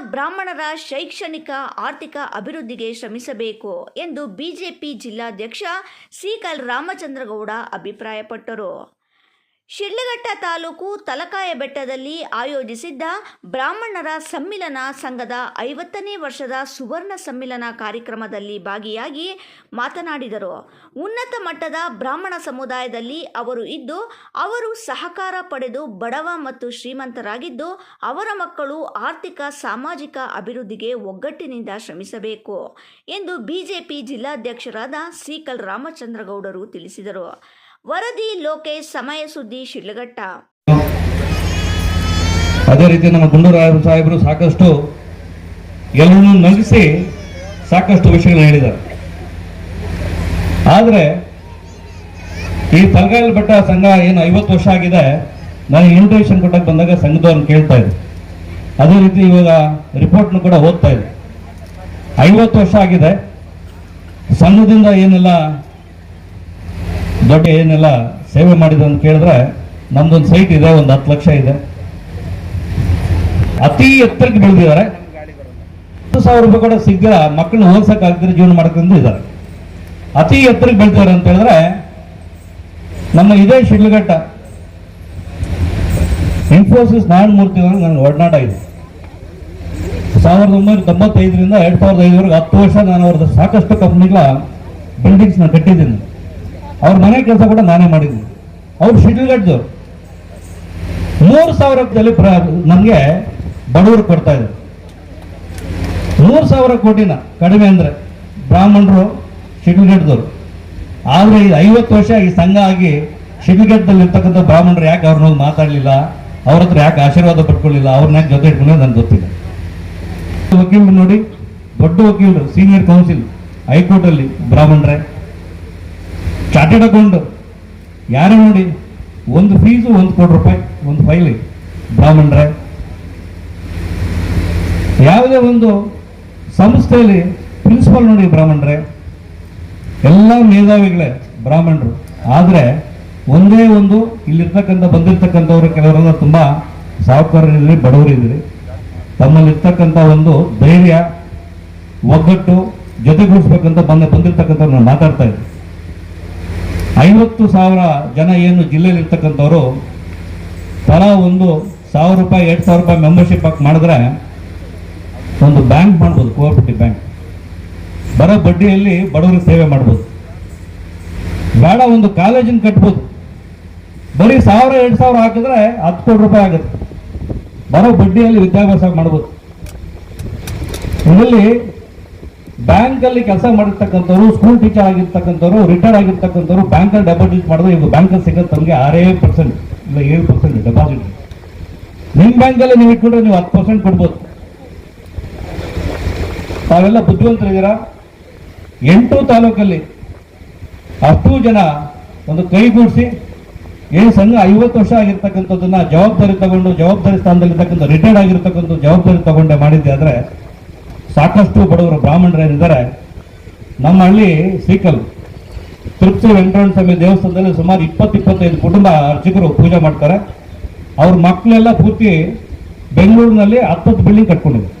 ಬ್ರಾಹ್ಮಣರ ಶೈಕ್ಷಣಿಕ ಆರ್ಥಿಕ ಅಭಿವೃದ್ಧಿಗೆ ಶ್ರಮಿಸಬೇಕು ಎಂದು ಬಿಜೆಪಿ ಜಿಲ್ಲಾಧ್ಯಕ್ಷ ಸಿಕಲ್ ರಾಮಚಂದ್ರಗೌಡ ಅಭಿಪ್ರಾಯಪಟ್ಟರು. ಶಿಡ್ಲಘಟ್ಟ ತಾಲೂಕು ತಲಕಾಯ ಬೆಟ್ಟದಲ್ಲಿ ಆಯೋಜಿಸಿದ್ದ ಬ್ರಾಹ್ಮಣರ ಸಮ್ಮಿಲನ ಸಂಘದ ಐವತ್ತನೇ ವರ್ಷದ ಸುವರ್ಣ ಸಮ್ಮಿಲನ ಕಾರ್ಯಕ್ರಮದಲ್ಲಿ ಭಾಗಿಯಾಗಿ ಮಾತನಾಡಿದರು. ಉನ್ನತ ಮಟ್ಟದ ಬ್ರಾಹ್ಮಣ ಸಮುದಾಯದಲ್ಲಿ ಅವರು ಇದ್ದು, ಅವರು ಸಹಕಾರ ಪಡೆದು ಬಡವ ಮತ್ತು ಶ್ರೀಮಂತರಾಗಿದ್ದು, ಅವರ ಮಕ್ಕಳು ಆರ್ಥಿಕ, ಸಾಮಾಜಿಕ ಅಭಿವೃದ್ಧಿಗೆ ಒಗ್ಗಟ್ಟಿನಿಂದ ಶ್ರಮಿಸಬೇಕು ಎಂದು ಬಿಜೆಪಿ ಜಿಲ್ಲಾಧ್ಯಕ್ಷರಾದ ಸಿಕಲ್ ರಾಮಚಂದ್ರಗೌಡರು ತಿಳಿಸಿದರು. ವರದಿ, ಲೋಕೇಶ್, ಸಮಯ ಸುದ್ದಿ, ಶಿಡ್ಲಘಟ್ಟ. ಅದೇ ರೀತಿ ನಮ್ಮ ಗುಂಡೂರಾಯ ಸಾಹೇಬರು ಸಾಕಷ್ಟು ಎಲ್ಲರನ್ನೂ ನಗಿಸಿ ಸಾಕಷ್ಟು ವಿಷಯಗಳನ್ನ ಹೇಳಿದ್ದಾರೆ. ಆದರೆ ಈ ತಲಗಾಯಲ್ ಬೆಟ್ಟ ಸಂಘ ಏನು ಐವತ್ತು ವರ್ಷ ಆಗಿದೆ, ನಾನು ಇನ್ವಿಟೇಷನ್ ಕೊಟ್ಟಕ್ಕೆ ಬಂದಾಗ ಸಂಘದವ್ರನ್ನ ಕೇಳ್ತಾ ಇದ್ದೆ. ಅದೇ ರೀತಿ ಇವಾಗ ರಿಪೋರ್ಟ್ನು ಕೂಡ ಓದ್ತಾ ಇದೆ ಐವತ್ತು ವರ್ಷ ಆಗಿದೆ, ಸಂಘದಿಂದ ಏನೆಲ್ಲ ದೊಡ್ಡ ಏನೆಲ್ಲ ಸೇವೆ ಮಾಡಿದೆ ಅಂತ ಕೇಳಿದ್ರೆ ನಮ್ದೊಂದು ಸೈಟ್ ಇದೆ, ಒಂದು ಹತ್ತು ಲಕ್ಷ ಇದೆ. ಅತಿ ಎತ್ತರಕ್ಕೆ ಬೆಳೆದಿದ್ದಾರೆ. ಹತ್ತು ಸಾವಿರ ರೂಪಾಯಿ ಕೂಡ ಸಿಗ್ದಿರ ಮಕ್ಕಳನ್ನ ಓದ್ಸಕ್ ಆಗ್ದಿರ ಜೀವನ ಮಾಡ್ಕೊಂಡು ಇದ್ದಾರೆ. ಅತಿ ಎತ್ತರಕ್ಕೆ ಬೆಳೆದಿದ್ದಾರೆ ಅಂತ ಹೇಳಿದ್ರೆ ನಮ್ಮ ಇದೇ ಶಿಡ್ಲಘಟ್ಟ ಇನ್ಫೋಸಿಸ್ ನಾರಾಯಣ ಮೂರ್ತಿ ಅವರು ನನಗೆ ಒಡನಾಟ ಇದೆ. ಸಾವಿರದ ಒಂಬೈನೂರ ತೊಂಬತ್ತೈದರಿಂದ ಎರಡು ಸಾವಿರದ ಐದುವರೆಗೆ ಹತ್ತು ವರ್ಷ ನಾನು ಅವ್ರದ್ದು ಸಾಕಷ್ಟು ಕಂಪ್ನಿಗಳ ಬಿಲ್ಡಿಂಗ್ಸ್ನ ಕಟ್ಟಿದ್ದೀನಿ. ಅವ್ರ ಮನೆ ಕೆಲಸ ಕೂಡ ನಾನೇ ಮಾಡಿದ್ದೀನಿ ಅವ್ರು ಶಿಡ್ಲಘಟ್ಟದವ್ರು ಮೂರು ಸಾವಿರದಲ್ಲಿ ನಮಗೆ ಬಡವರು ಕೊಡ್ತಾ ಇದ್ದಾರೆ ಮೂರು ಸಾವಿರ ಕೋಟಿನ ಕಡಿಮೆ ಅಂದ್ರೆ ಬ್ರಾಹ್ಮಣರು ಶಿಡ್ಲಘಟ್ಟದವ್ರು ಆದರೆ ಈ ಐವತ್ತು ವರ್ಷ ಈ ಸಂಘ ಆಗಿ ಶಿಡ್ಲಘಟ್ಟದಲ್ಲಿ ಇರ್ತಕ್ಕಂಥ ಬ್ರಾಹ್ಮಣರು ಯಾಕೆ ಅವ್ರನ್ನ ಮಾತಾಡಲಿಲ್ಲ? ಅವ್ರ ಹತ್ರ ಯಾಕೆ ಆಶೀರ್ವಾದ ಪಡ್ಕೊಳ್ಳಿಲ್ಲ? ಅವ್ರನ್ನ ಯಾಕೆ ಜೊತೆ ಇಟ್ಕೊಂಡು ನನಗೆ ಗೊತ್ತಿಲ್ಲ. ವಕೀಲ್ ನೋಡಿ, ದೊಡ್ಡ ವಕೀಲರು ಸೀನಿಯರ್ ಕೌನ್ಸಿಲ್ ಹೈಕೋರ್ಟಲ್ಲಿ ಬ್ರಾಹ್ಮಣರೇ. ಚಾರ್ಟೆಡ್ ಅಕೌಂಟ್ ಯಾರೇ ನೋಡಿ? ಒಂದು ಫೀಸು ಒಂದು ಕೋಟಿ ರೂಪಾಯಿ, ಒಂದು ಫೈಲ್ ಬ್ರಾಹ್ಮಣರೇ, ಯಾವುದೇ ಒಂದು ಸಂಸ್ಥೆಯಲ್ಲಿ ಪ್ರಿನ್ಸಿಪಲ್ ನೋಡಿ ಬ್ರಾಹ್ಮಣರೇ, ಎಲ್ಲ ಮೇಧಾವಿಗಳೇ ಬ್ರಾಹ್ಮಣರು. ಆದರೆ ಒಂದೇ ಒಂದು ಇಲ್ಲಿರ್ತಕ್ಕಂಥ, ಬಂದಿರ್ತಕ್ಕಂಥವ್ರು ಕೆಲವರೆಲ್ಲ ತುಂಬ ಸಾಹುಕಾರರಿದ್ದೀರಿ ಬಡವರಿದ್ದೀರಿ. ತಮ್ಮಲ್ಲಿರ್ತಕ್ಕಂಥ ಒಂದು ಧೈರ್ಯ, ಒಗ್ಗಟ್ಟು ಜೊತೆಗೂಡಿಸ್ಬೇಕಂತ ಬಂದ ಬಂದಿರ್ತಕ್ಕಂಥವ್ರು ನಾನು ಮಾತಾಡ್ತಾ ಇದ್ದೀನಿ ಐವತ್ತು ಸಾವಿರ ಜನ ಏನು ಜಿಲ್ಲೆಯಲ್ಲಿರ್ತಕ್ಕಂಥವ್ರು ತಲಾ ಒಂದು ಸಾವಿರ ರೂಪಾಯಿ, ಎರಡು ಸಾವಿರ ರೂಪಾಯಿ ಮೆಂಬರ್ಶಿಪ್ ಹಾಕಿ ಮಾಡಿದ್ರೆ ಒಂದು ಬ್ಯಾಂಕ್ ಮಾಡ್ಬೋದು ಕೋಆಪರೇಟಿವ್ ಬ್ಯಾಂಕ್ ಬರೋ ಬಡ್ಡಿಯಲ್ಲಿ ಬಡವರಿಗೆ ಸೇವೆ ಮಾಡ್ಬೋದು. ಬೇಡ, ಒಂದು ಕಾಲೇಜನ್ನು ಕಟ್ಬೋದು. ಬರೀ ಸಾವಿರ, ಎರಡು ಸಾವಿರ ಹಾಕಿದ್ರೆ ಹತ್ತು ಕೋಟಿ ರೂಪಾಯಿ ಆಗುತ್ತೆ. ಬರೋ ಬಡ್ಡಿಯಲ್ಲಿ ವಿದ್ಯಾಭ್ಯಾಸ ಮಾಡ್ಬೋದು. ಇದರಲ್ಲಿ ಬ್ಯಾಂಕಲ್ಲಿ ಕೆಲಸ ಮಾಡಿರ್ತಕ್ಕಂಥವ್ರು ಸ್ಕೂಲ್ ಟೀಚರ್ ಆಗಿರ್ತಕ್ಕಂಥವ್ರು ರಿಟೈರ್ಡ್ ಆಗಿರ್ತಕ್ಕಂಥವ್ರು ಬ್ಯಾಂಕಲ್ಲಿ ಡೆಪಾಸಿಟ್ ಮಾಡಿದ್ರೆ ಈಗ ಬ್ಯಾಂಕಲ್ಲಿ ಸಿಗೋದು ತಮಗೆ ಆರೇ ಪರ್ಸೆಂಟ್ ಇಲ್ಲ ಏಳು ಪರ್ಸೆಂಟ್ ಡೆಪಾಸಿಟ್ ನಿಮ್ಮ ಬ್ಯಾಂಕಲ್ಲಿ ನೀವು ಇಟ್ಕೊಂಡ್ರೆ ನೀವು ಹತ್ತು ಪರ್ಸೆಂಟ್ ಕೊಡ್ಬೋದು. ತಾವೆಲ್ಲ ಬುದ್ಧಿವಂತರಿದ್ದೀರಾ? ಎಂಟು ತಾಲೂಕಲ್ಲಿ ಅಷ್ಟು ಜನ ಒಂದು ಕೈಗೂಡಿಸಿ ಏನು ಸಂಘ ಐವತ್ತು ವರ್ಷ ಆಗಿರ್ತಕ್ಕಂಥದ್ದನ್ನ ಜವಾಬ್ದಾರಿ ತಗೊಂಡು, ಜವಾಬ್ದಾರಿ ಸ್ಥಾನದಲ್ಲಿರ್ತಕ್ಕಂಥ ರಿಟೈರ್ಡ್ ಆಗಿರ್ತಕ್ಕಂಥ ಜವಾಬ್ದಾರಿ ತಗೊಂಡೆ ಮಾಡಿದ್ದೆ ಆದರೆ ಸಾಕಷ್ಟು ಬಡವರು ಬ್ರಾಹ್ಮಣರೇನಿದ್ದಾರೆ ನಮ್ಮ ಹಳ್ಳಿ ಸೀಕಲ್ ತೃಪ್ತಿ ವೆಂಕಟರಮಣ ಸ್ವಾಮಿ ದೇವಸ್ಥಾನದಲ್ಲಿ ಸುಮಾರು ಇಪ್ಪತ್ತು ಇಪ್ಪತ್ತೈದು ಕುಟುಂಬ ಅರ್ಚಕರು ಪೂಜೆ ಮಾಡ್ತಾರೆ. ಅವ್ರ ಮಕ್ಕಳೆಲ್ಲ ಪೂರ್ತಿ ಬೆಂಗಳೂರಿನಲ್ಲಿ ಹತ್ತತ್ತು ಬಿಲ್ಡಿಂಗ್ ಕಟ್ಕೊಂಡಿದ್ದಾರೆ.